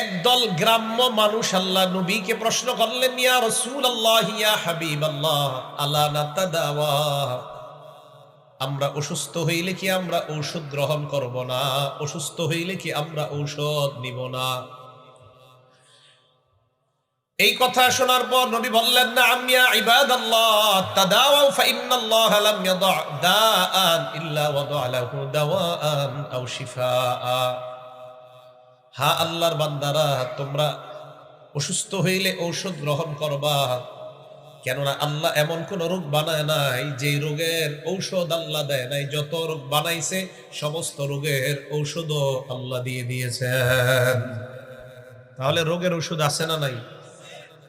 একদল গ্রাম্য মানুষ আল্লাহ নবীকে প্রশ্ন করলেন আমরা অসুস্থ হইলে কি আমরা ঔষধ গ্রহণ করব না? অসুস্থ হইলে কি আমরা ঔষধ নিব না? এই কথা শোনার পর নবী বললেন না আমিয়া ইল্লা ওয়াদা আও হা আল্লাহর বান্দারা, তোমরা অসুস্থ হইলে ঔষধ গ্রহণ করবা। কেননা আল্লাহ এমন কোন রোগ বানায় নাই যে রোগের ঔষধ আল্লাহ দেয় নাই। যত রোগ বানাইছে, সমস্ত রোগের ঔষধও আল্লাহ দিয়ে দিয়েছেন। তাহলে রোগের ওষুধ আছে না নাই?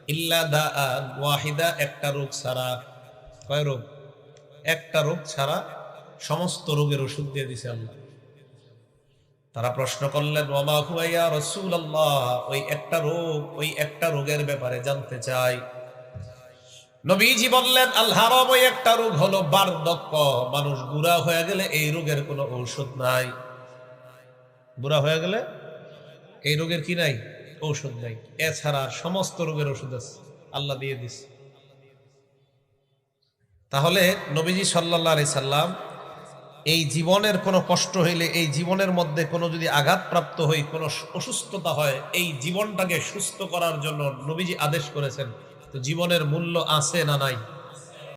ইল্লা দা ওয়াহিদা একটা রোগ ছাড়া। কয় রোগ? একটা রোগ ছাড়া সমস্ত রোগের ওষুধ দিয়ে দিছে আল্লাহ। তারা প্রশ্ন করলেন, ওমা হুয়াইয়া রসুল আল্লাহ ওই একটা রোগ, ওই একটা রোগের ব্যাপারে জানতে চাই। নবীজি বললেন আল্লাহরম ওই একটা রোগ হলো বার্ধক্য। মানুষ বুড়া হয়ে গেলে এই রোগের কোনো ঔষধ নাই। বুড়া হয়ে গেলে এই রোগের কি নাই? ঔষধ নাই। এছাড়া সমস্ত রোগের ওষুধ আছে। আল্লাহ দিয়ে দিস তাহলে নবীজি সাল্লাহ আলি সাল্লাম এই জীবনের কোনো কষ্ট হইলে, এই জীবনের মধ্যে কোনো যদি আঘাতপ্রাপ্ত হই, কোনো অসুস্থতা হয়, এই জীবনটাকে সুস্থ করার জন্য নবীজি আদেশ করেছেন, তো জীবনের মূল্য আছে না নাই?